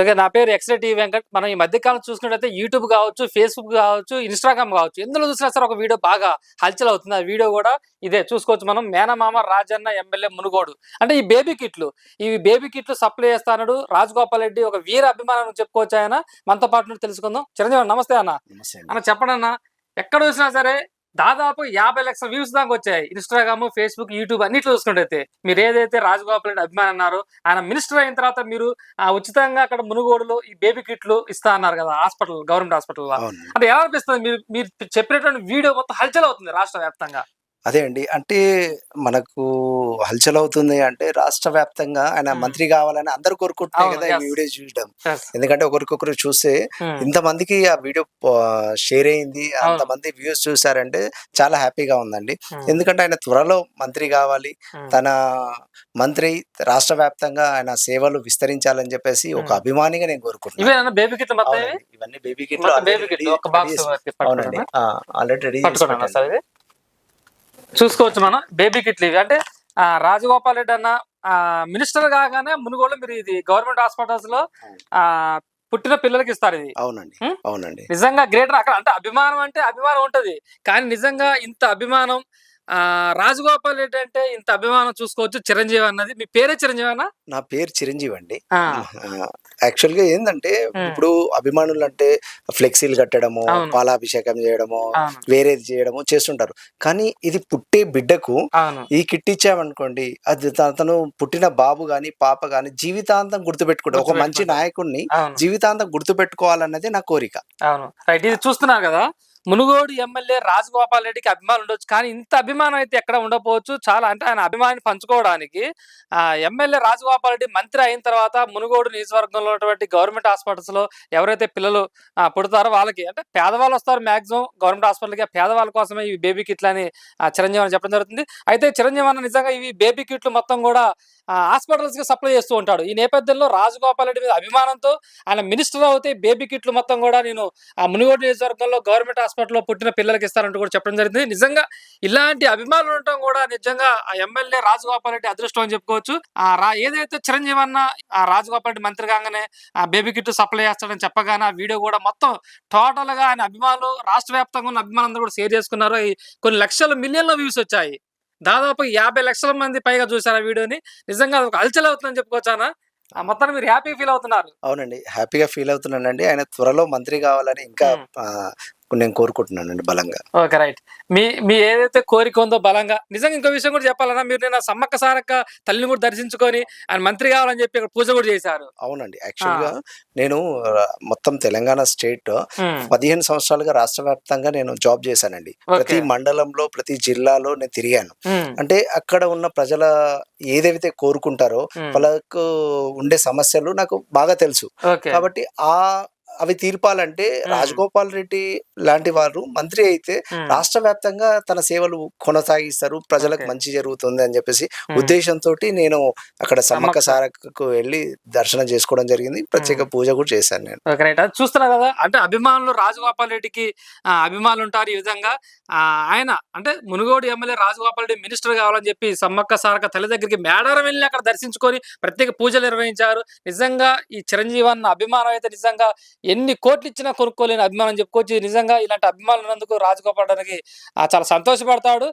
Okay నా పేరు x ray TV Venkat. మనం ఈ మధ్యకాలం చూసుకున్నట్టయితే యూట్యూబ్ కావచ్చు ఫేస్బుక్ కావచ్చు ఇన్స్టాగ్రామ్ కావచ్చు ఎందులో చూసినా సరే ఒక వీడియో బాగా హల్చల్ అవుతుంది. ఆ వీడియో కూడా ఇదే చూసుకోవచ్చు మనం. మేనమామ రాజన్న ఎమ్మెల్యే మునుగోడు. అంటే ఈ బేబీ కిట్లు. ఈ బేబీ కిట్లు సప్లై చేస్తానడు రాజగోపాల్ రెడ్డి. ఒక వీర అభిమానం చెప్పుకోవచ్చు ఆయన. మనతో పాటు తెలుసుకుందాం. చిరంజీవి నమస్తే అన్న. అన్న చెప్పండి అన్న. ఎక్కడ చూసినా సరే దాదాపు యాభై లక్షల వ్యూస్ దాకా వచ్చాయి. ఇన్స్టాగ్రామ్ ఫేస్బుక్ యూట్యూబ్ అన్నిట్లో చూసుకుంటే మీరు ఏదైతే రాజగోపాల్ రెడ్డి అభిమాని అన్నారో ఆయన మినిస్టర్ అయిన తర్వాత మీరు ఆ, ఉచితంగా అక్కడ మునుగోడులో ఈ బేబీ కిట్లు ఇస్తా అన్నారు కదా హాస్పిటల్ గవర్నమెంట్ హాస్పిటల్ అంటే ఎలా అనిపిస్తుంది మీరు మీరు చెప్పినటువంటి వీడియో మొత్తం హల్చల్ అవుతుంది రాష్ట్ర వ్యాప్తంగా. అదే అండి అంటే మనకు హల్చల్ అవుతుంది అంటే రాష్ట్ర వ్యాప్తంగా ఆయన. మంత్రి కావాలని అందరు కోరుకుంటున్నాయి అవును, కదా ఈ. వీడియో చూడడం. ఎందుకంటే ఒకరికొకరు చూస్తే. ఇంతమందికి ఆ వీడియో షేర్ అయింది అంతమంది వ్యూస్ చూసారంటే చాలా హ్యాపీగా ఉందండి. ఎందుకంటే ఆయన త్వరలో మంత్రి కావాలి. తన మంత్రి రాష్ట్ర వ్యాప్తంగా ఆయన సేవలు విస్తరించాలని చెప్పేసి ఒక. అభిమానిగా నేను కోరుకుంటున్నాను ఇవేనా బేబీ కిట్లు మొత్తం ఇవి? అవునండి. ఇవన్నీ బేబీ మొత్తం బేబీ కిట్లు ఒక బాక్స్ అవునండి ఆల్రెడీ రెడీ పట్టుకోండి సార్ ఇది చూసుకోవచ్చు మనం. బేబీ కిట్లు ఇవి. అంటే రాజగోపాల్ రెడ్డి అన్న మినిస్టర్ కాగానే మునుగోలు మీరు ఇది గవర్నమెంట్ హాస్పిటల్స్లో ఆ పుట్టిన పిల్లలకి ఇస్తారు ఇది. అవునండి? అవునండి. నిజంగా గ్రేటర్ అక్కడ అంటే అభిమానం అంటే అభిమానం ఉంటది. కానీ నిజంగా ఇంత అభిమానం ఆ రాజగోపాల్ రెడ్డి అంటే ఇంత అభిమానం చూసుకోవచ్చు చిరంజీవి అన్నది. మీ పేరే చిరంజీవి అన్న? నా పేరు చిరంజీవి అండి. యాక్చువల్గా ఏంటంటే. ఇప్పుడు అభిమానులు అంటే ఫ్లెక్సీలు కట్టడము. పాలాభిషేకం చేయడము వేరేది చేయడము చేస్తుంటారు. కానీ ఇది పుట్టే బిడ్డకు ఈ కిట్ ఇచ్చామనుకోండి అది త- అతను పుట్టిన బాబు గాని పాప గాని జీవితాంతం గుర్తుపెట్టుకుంటారు. ఒక మంచి. నాయకుడిని జీవితాంతం గుర్తుపెట్టుకోవాలన్నది నా కోరిక. అవును. రైట్ ఇది చూస్తున్నారు కదా? మునుగోడు ఎమ్మెల్యే రాజగోపాల్ రెడ్డికి అభిమానులు ఉండొచ్చు. కానీ ఇంత అభిమానం అయితే ఎక్కడ ఉండకపోవచ్చు. చాలా అంటే ఆయన అభిమానాన్ని పంచుకోవడానికి ఆ ఎమ్మెల్యే రాజగోపాల్ రెడ్డి మంత్రి అయిన తర్వాత మునుగోడు నియోజకవర్గంలో ఉన్నటువంటి గవర్నమెంట్ హాస్పిటల్స్లో ఎవరైతే పిల్లలు పుడతారో వాళ్ళకి అంటే పేదవాళ్ళు వస్తారు మాక్సిమం. గవర్నమెంట్ హాస్పిటల్కి పేదవాళ్ళ కోసమే ఈ బేబీ కిట్లు అని చిరంజీవి అని చెప్పడం జరుగుతుంది. అయితే చిరంజీవి అన్న నిజంగా ఇవి బేబీ కిట్లు మొత్తం కూడా హాస్పిటల్స్కి సప్లై చేస్తూ ఉంటాడు. ఈ నేపథ్యంలో రాజగోపాల్ రెడ్డి మీద అభిమానంతో ఆయన మినిస్టర్ అవుతే బేబీ కిట్లు మొత్తం కూడా నేను ఆ మునుగోడు నియోజకవర్గంలో గవర్నమెంట్ హాస్పిటల్లో పుట్టిన పిల్లలకి ఇస్తారంటూ కూడా చెప్పడం జరిగింది. నిజంగా ఇలాంటి అభిమానులు ఉండటం కూడా నిజంగా ఆ ఎమ్మెల్యే రాజగోపాల్ రెడ్డి అదృష్టం అని చెప్పుకోవచ్చు. ఆ రా ఏదైతే చిరంజీవి అన్న ఆ రాజగోపాల్ రెడ్డి మంత్రి కాగానే ఆ బేబీ కిట్ సప్లై చేస్తాడని చెప్పగానే ఆ వీడియో కూడా మొత్తం టోటల్గా ఆయన అభిమానులు రాష్ట్ర వ్యాప్తంగా ఉన్న అభిమానులు కూడా షేర్ చేసుకున్నారు. కొన్ని లక్షల మిలియన్ల వ్యూస్ వచ్చాయి. దాదాపు యాభై లక్షల మంది పైగా చూసారు ఆ వీడియోని. నిజంగా అది ఒక అల్చల్ అవుతుందని చెప్పుకోవచ్చానా మొత్తాన్ని మీరు హ్యాపీ ఫీల్ అవుతున్నారు. అవునండి. హ్యాపీగా ఫీల్ అవుతున్నానండి. ఆయన త్వరలో మంత్రి కావాలని ఇంకా నేను కోరుకుంటున్నానండి బలంగా. Okay right. మీ మీ ఏదైతే కోరిక ఉందో బలంగా. నిజంగా ఇంకో విషయం కూడా చెప్పాలన్నా మీరు నేను సమ్మక్క సారక్క తల్లిని కూడా దర్శించుకొని ఆయన మంత్రి కావాలని చెప్పి ఇక్కడ పూజ కూడా చేశారు. అవునండి. యాక్చువల్గా నేను మొత్తం తెలంగాణ స్టేట్ పదిహేను సంవత్సరాలుగా రాష్ట్ర వ్యాప్తంగా నేను జాబ్ చేశానండి. ప్రతి. మండలంలో ప్రతి జిల్లాలో నేను తిరిగాను. అంటే అక్కడ ఉన్న ప్రజల ఏదైతే కోరుకుంటారో వాళ్ళకు ఉండే సమస్యలు నాకు బాగా తెలుసు. కాబట్టి ఆ అవి తీర్పాలంటే రాజగోపాల్ రెడ్డి లాంటి వారు మంత్రి అయితే రాష్ట్ర వ్యాప్తంగా తన సేవలు కొనసాగిస్తారు. ప్రజలకు. మంచి జరుగుతుంది అని చెప్పేసి ఉద్దేశంతో నేను అక్కడ సమ్మక్క. సారక్కకు వెళ్ళి దర్శనం చేసుకోవడం జరిగింది. ప్రత్యేక పూజ కూడా చేశాను నేను. చూస్తున్నారు కదా అంటే అభిమానులు రాజగోపాల్ రెడ్డికి అభిమానులు ఉంటారు ఈ విధంగా. ఆయన అంటే మునుగోడు ఎమ్మెల్యే రాజగోపాల్ రెడ్డి మినిస్టర్ కావాలని చెప్పి సమ్మక్క సారక్క తల్లి దగ్గరికి మేడారం వెళ్ళి అక్కడ దర్శించుకొని ప్రత్యేక పూజలు నిర్వహించారు. నిజంగా ఈ చిరంజీవి అన్న అభిమానం అయితే నిజంగా ఎన్ని కోట్లు ఇచ్చినా కొనుక్కోలేని అభిమానం చెప్పుకోవచ్చు. నిజంగా ఇలాంటి అభిమానులు ఉన్నందుకు రాజగోపాల్ రెడ్డికి ఆ, చాలా సంతోషపడతాడు.